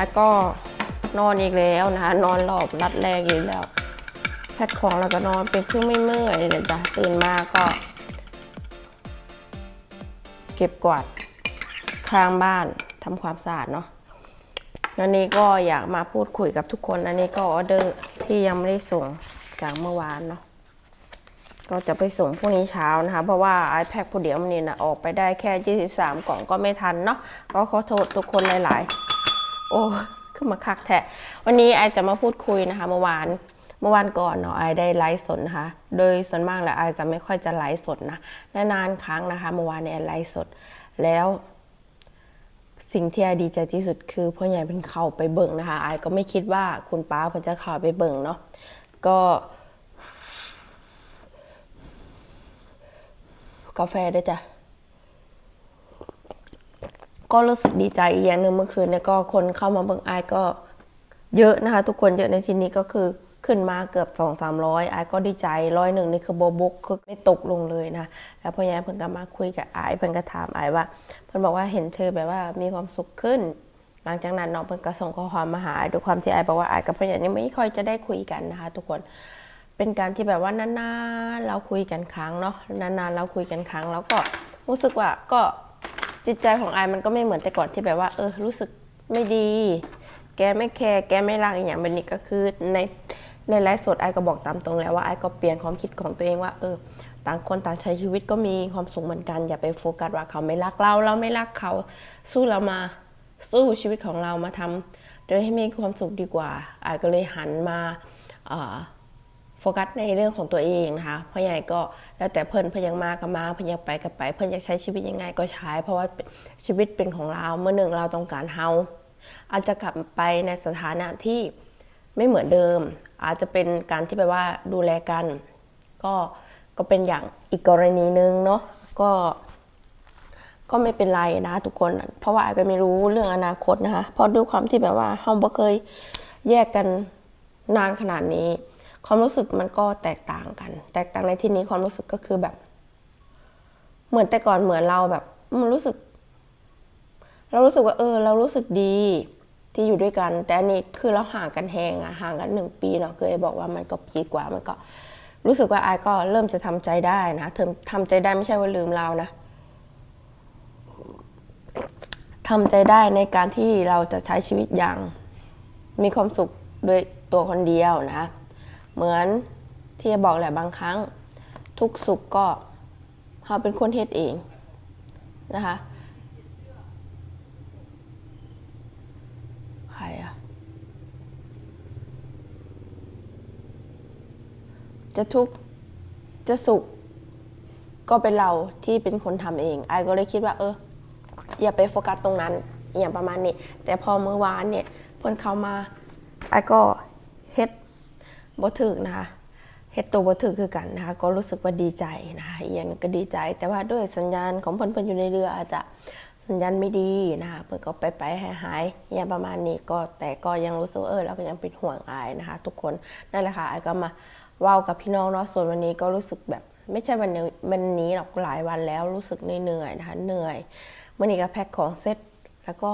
แล้วก็นอนอีกแล้วนะคะนอนรอบรัดแรกอีกแล้วแพทของแล้วก็นอนเป็นเครื่องไม่เมื่อยเลยจ้ะตื่นมาก็ เก็บกวาดข้างบ้านทำความสะอาดเนาะวันนี้ก็อยากมาพูดคุยกับทุกคน อันนี้ก็ออเดอร์ที่ยังไม่ได้ส่งจากเมื่อวานเนาะ ก็จะไปส่งพรุ่งนี้เช้านะคะ เพราะว่า iPad ผู้เดียวมันนี่นะออกไปได้แค่ 23 กล่องก็ไม่ทันเนาะ ก็ขอโทษทุกคนหลาย ๆ โอ้ขึ้นมาคักแทะวันนี้ไอจะมาพูดคุยนะคะเมื่อวานเมื่อวานก่อนเนาะไอได้ไลฟ์สดนะคะ โดยส่วนมากแล้วไอจะไม่ค่อยจะไลฟ์สดนะนานๆครั้งนะคะเมื่อวานเนี่ยไอไลฟ์สดแล้วสิ่งที่ไอดีใจที่สุดคือพ่อใหญ่เป็นเข้าไปเบิ่งนะคะไอก็ไม่คิดว่าคุณป้าเพิ่นจะเข้าไปเบิ่งเนาะก็กาแฟด้วยจ้ะ ก็รู้สึกดีใจอีกอย่างหนึ่งเมื่อคืนเนี่ยก็คนเข้ามาเบิ่งไอก็เยอะนะคะ ทุกคนเยอะในที่นี้ก็คือขึ้นมาเกือบสองสามร้อยไอก็ดีใจร้อยหนึ่งนี่คือโบบุกคือไม่ตกลงเลยนะ แล้วพอแย้เพิ่นก็มาคุยกับไอเพิ่นก็ถามไอว่า เพิ่นบอกว่าเห็นเธอแบบว่ามีความสุขขึ้น หลังจากนั้นน้องเพิ่นก็ส่งข้อความมาหาด้วยความที่ไอบอกว่าไอกับพ่อใหญ่นี่ไม่ค่อยจะได้คุยกันนะคะ ทุกคนเป็นการที่แบบว่านานๆเราคุยกันครั้งเนาะนานๆเราคุยกันครั้งแล้วก็รู้สึกว่าก็ จิตใจของไอายมันก็ไม่เหมือนแต่ก่อนที่แบบว่า เออ รู้สึกไม่ดี แกไม่แคร์แกไม่รักอย่างแบบนี้ก็คือในในไลฟ์สดไอายก็บอกตามตรงแล้วว่าไอายก็เปลี่ยนความคิดของตัวเองว่า เออ ต่างคนต่างใช้ชีวิตก็มีความสุขเหมือนกัน อย่าไปโฟกัสว่าเขาไม่รักเราเราไม่รักเขา สู้เรามาสู้ชีวิตของเรามาทำโดยให้มีความสุขดีกว่าไอายก็เลยหันมาเอ่อ โฟกัสในเรื่องของตัวเองนะคะพ่อใหญ่ก็แล้วแต่เพิ่นเพิ่นยังมาก็มาเพิ่นยากไปก็ไป เพิ่นอยากใช้ชีวิตยังไงก็ใช้ เพราะว่าชีวิตเป็นของเราเมื่อหนึ่งเราต้องการเฮาอาจจะกลับไปในสถานะที่ไม่เหมือนเดิม อาจจะเป็นการที่แบบว่าดูแลกัน ก็ก็เป็นอย่างอีกกรณีหนึ่งเนาะก็ก็ไม่เป็นไรนะทุกคน เพราะว่าอาจจะไม่รู้เรื่องอนาคตนะคะเพราะด้วยความที่แบบว่าเฮาบ่เคยแยกกันนานขนาดนี้ ความรู้สึกมันก็แตกต่างกัน แตกต่างในที่นี้ความรู้สึกก็คือแบบ เหมือนแต่ก่อนเหมือนเราแบบ มันรู้สึก เรารู้สึกว่าเออ เรารู้สึกดีที่อยู่ด้วยกัน แต่อันนี้คือเราห่างกันแหงอะห่างกันหนึ่งปีเนาะเคยบอกว่ามันก็ปีกว่ามันก็ รู้สึกว่าไอายก็เริ่มจะทำใจได้นะเธอทำใจได้ไม่ใช่ว่าลืมเรานะทำใจได้ในการที่เราจะใช้ชีวิตอย่าง มีความสุขด้วยตัวคนเดียวนะ เหมือนที่บอกแหละบางครั้ง ทุกสุขก็เราเป็นคนเฮ็ดเองนะคะใครอะจะทุกจะสุขก็เป็นเราที่เป็นคนทำเองไอก็เลยคิดว่า เออ อย่าไปโฟกัสตรงนั้น อย่างประมาณนี้ แต่พอเมื่อวานเนี่ยเพิ่นเขามาไอก็ บ่ถึกนะคะเฮ็ดตัวบ่ถึกคือกันนะคะ ก็รู้สึกว่าดีใจนะคะอียนก็ดีใจ แต่ว่าด้วยสัญญาณของเพิ่นเพิ่นอยู่ในเรืออาจจะสัญญาณไม่ดีนะคะเพิ่นก็ไปไปหายหายอย่างประมาณนี้ก็แต่ก็ยังรู้สึกเออเราก็ยังเป็นห่วงอายนะคะ ทุกคนนั่นแหละค่ะไอก็มาเว้ากับพี่น้องเนาะส่วนวันนี้ก็รู้สึกแบบไม่ใช่วันนี้วันนี้หรอกหลายวันแล้วรู้สึกเหนื่อยๆนะคะเหนื่อยเมื่อนี้ก็แพ็คของเสร็จแล้วก็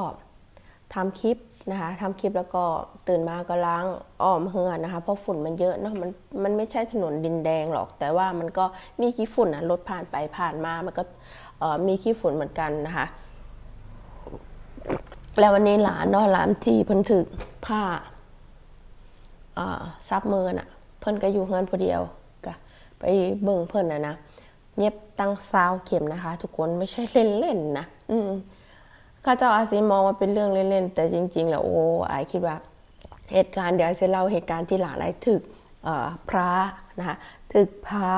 ทำคลิป นะคะทำคลิปแล้วก็ตื่นมาก็ล้างอ้อมเฮือนนะคะเพราะฝุ่นมันเยอะเนาะมันมันไม่ใช่ถนนดินแดงหรอก แต่ว่ามันก็มีขี้ฝุ่นนะรถผ่านไปผ่านมามันก็มีขี้ฝุ่นเหมือนกันนะคะ แล้ววันนี้หลานเนาะหลานที่เพิ่นถึกผ้าซับมือน่ะ เพิ่นก็อยู่เฮือนผู้เดียวก็ไปเบิ่งเพิ่นน่ะนะเย็บตั้งซาวเข็มนะคะ ทุกคนไม่ใช่เล่นๆนะ อืม ข้าเจ้าอาจสิมองว่าเป็นเรื่องเล่นๆ แต่จริง ๆ แล้วโอ้อคิดว่าเหตุการณ์เดี๋ยวจะเล่าเหตุการณ์ที่หลานได้ถึกเอ่อพระนะคะถึกพระ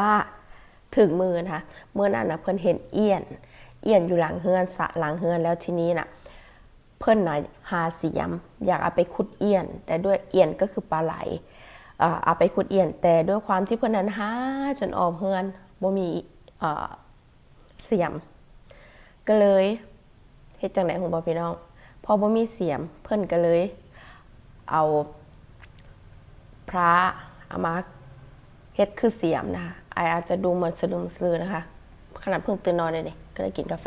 ถึกมือนะคะเมื่อนั้นนะเพิ่นเห็นเอี้ยน เอี้ยนอยู่หลังเฮือนสะหลังเฮือนแล้วทีนี้น่ะเพิ่นน่ะหาเสียม อยากเอาไปขุดเอี้ยน แต่ด้วยเอี้ยนก็คือปลาไหลเอ่อเอาไปขุดเอี้ยน แต่ด้วยความที่เพิ่อนนั้นหาจนออกเฮือนบ่มีเอ่อเสียม ก็เลย เฮ็ดจังได๋ฮู้บ่พี่น้อง พอบ่มีเสียมเพิ่นก็เลย เอาพระเอามาเฮ็ดคือเสียมนะคะไออาจจะดูเหมือนสะดุมสลือนะคะ ขนาดเพิ่งตื่นนอนเลยนี่ก็เลยกินกาแฟ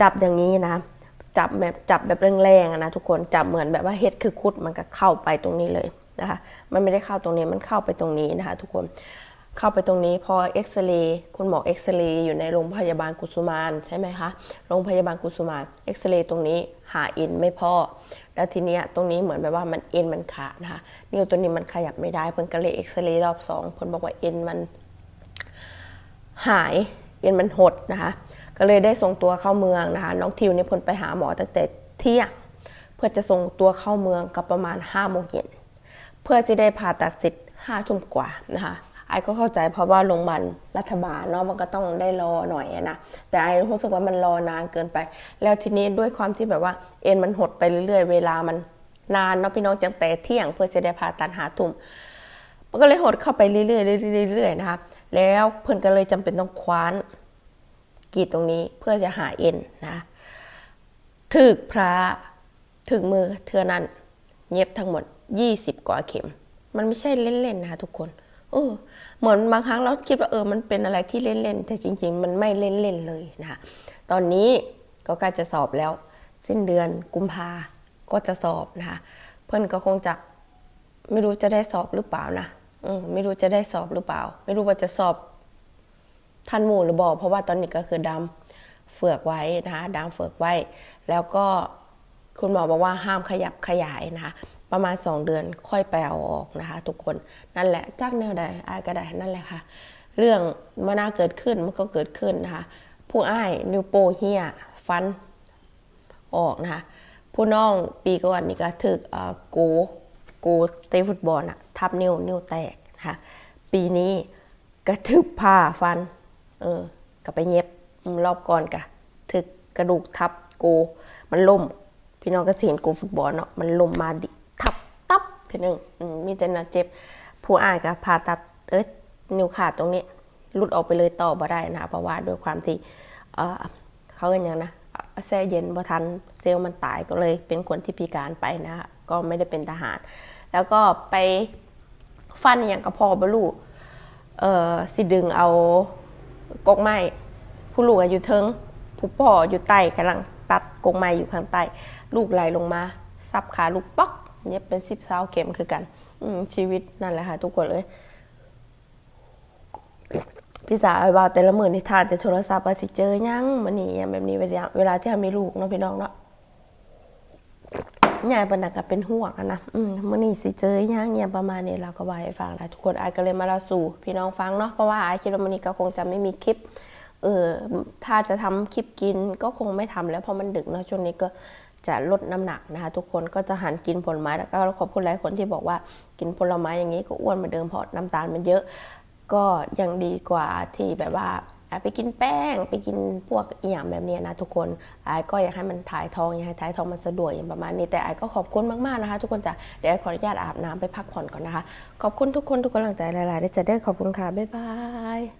จับอย่างนี้นะจับแบบจับแบบแรงๆนะทุกคนจับเหมือนแบบว่าเฮ็ดคือคุดมันก็เข้าไปตรงนี้เลยนะคะ มันไม่ได้เข้าตรงนี้มันเข้าไปตรงนี้นะคะ ทุกคน เข้าไปตรงนี้พอเอ็กซเรย์คุณหมอเอ็กซเรย์อยู่ในโรงพยาบาลกุสุมานใช่ไหมคะโรงพยาบาลกุสุมานเอ็กซเรย์ตรงนี้หาเอ็นไม่พอแล้วทีเนี้ยตรงนี้เหมือนแบบว่ามันเอ็นมันขาดนะคะนิ้วตัวนี้มันขยับไม่ได้เพิ่นก็เลยเอ็กซเรย์รอบสองเพิ่นบอกว่าเอ็นมันหายเอ็นมันหดนะคะก็เลยได้ส่งตัวเข้าเมืองนะคะน้องทิวเนี่ยเพ้นไปหาหมอตั้งแต่เที่ยงเพื่อจะส่งตัวเข้าเมืองกับประมาณ5้าโมงเย็นเพื่อจะได้ผ่าตัดเสร็จห้าทุ่มกว่านะคะ ไอ้ก็เข้าใจเพราะว่าโรงพยาบาลรัฐบาลเนาะมันก็ต้องได้รอหน่อยนะแต่ไอ้รู้สึกว่ามันรอนานเกินไป แล้วทีนี้ด้วยความที่แบบว่าเอ็นมันหดไปเรื่อยๆเวลามันนานเนาะพี่น้องจังแต่เที่ยงเพื่อจะได้ผ่าตัดหาทุ่มมันก็เลยหดเข้าไปเรื่อยๆเรื่อยๆเรื่อยนะคะแล้วเพื่อนก็เลยจำเป็นต้องคว้านกรีดตรงนี้เพื่อจะหาเอ็นนะถึกพระถึกมือเทือนั้น เย็บทั้งหมด 20 กว่าเข็ม มันไม่ใช่เล่นๆนะคะทุกคน เออเหมือนบางครั้งเราคิดว่าเออมันเป็นอะไรที่เล่นๆแต่จริง ๆ มันไม่เล่นๆเลยนะคะตอนนี้ก็ใกล้จะสอบแล้ว สิ้นเดือนกุมภาก็จะสอบนะคะเพื่อนก็คงจะไม่รู้จะได้สอบหรือเปล่านะอืมไม่รู้จะได้สอบหรือเปล่า ไม่รู้ว่าจะสอบทันหมู่หรือบอกเพราะว่าตอนนี้ก็คือดำเฟือกไว้นะคะดำเฟือกไว้ แล้วก็คุณหมอบอกว่าห้ามขยับขยายนะคะ ประมาณ 2 เดือนค่อยไปเออกนะคะ ทุกคนนั่นแหละจากแนวใดอายก็ได้นั่นแหละค่ะ เรื่องมันน่าเกิดขึ้นมันก็เกิดขึ้นนะคะ ผู้อ้ายนิวโปเฮียฟันออกนะคะ ผู้น้องปีก่อนนี่ก็ถึกโกโกเตะฟุตบอลอะทับนิ้วนิ้วแตกนะคะปีนี้ก็ถึกผ่าฟัน เออก็ไปเย็บรอบก่อนกะถึกกระดูกทับโกมันล่ม พี่น้องก็สิเห็นโกฟุตบอลเนาะมันล่มมาดิ ทับตับทีหนึงอืมมีแต่น่าเจ็บ ผู้อ่านก็ผ่าตัดเอ้ยนิ้วขาดตรงนี้หลุดออกไปเลยต่อบ่ได้นะเพราะว่าด้วยความที่เเขาเรียกอย่างนะแช่เย็นบ่ทันเซลล์มันตายก็เลยเป็นคนที่พิการไปนะก็ไม่ได้เป็นทหาร แล้วก็ไปฟันอย่างกระพอบลูเอ่อสิดึงเอากกไม้ผู้ลูกอะอยู่เทิงผู้พ่ออยู่ใต้กำลังตัดกกไม้อยู่ข้างใต้ ลูกไหลลงมาซับขาลูกป๊อก เย็บเป็นสิบเท้าเข็มคือกัน อืชีวิตนั่นแหละค่ะ ทุกคนเลยพี่สาวไอ้บ่าวแต่ละมือนี่ทานแต่โทรศัพท์ว่าสิเจอยังมันนี่ย่างแบบนี้เวลาเวลาที่เรามีลูกเนาะพี่น้องเนาะยายปนักก็เป็นห่วงนะ อืมมื่อนี้สิเจอหยังเนี่ยประมาณนี้เราก็ว่าให้ฟังนะทุกคนไอ้ก็เลยมาเล่าสู่พี่น้องฟังเนาะ เพราะว่าไอ้คิดว่ามื่อนี้ก็คงจะไม่มีคลิป เออถ้าจะทำคลิปกินก็คงไม่ทำแล้วเพราะมันดึกเนาะช่วงนี้ก็ จะลดน้ำหนักนะคะ ทุกคนก็จะหันกินผลไม้แล้วก็ขอบคุณหลายคนที่บอกว่ากินผลไม้อย่างนี้ก็อ้วนเหมือนเดิมเพราะน้ำตาลมันเยอะ ก็ยังดีกว่าที่แบบว่าไปกินแป้งไปกินพวกอหย่างแบบนี้นะทุกคนไอ้ก็อยากให้มันถ่ายทองอยากให้ถ่ายทองมันสะดวกอย่างประมาณนี้แต่ไอ้ก็ขอบคุณมากๆนะคะ ทุกคนจ้ะเดี๋ยวขออนุญาตอาบน้ำไปพักผ่อนก่อนนะคะ ขอบคุณทุกคนทุกกำลังใจหลายๆได้จะได้ขอบคุณค่ะบ๊ายบาย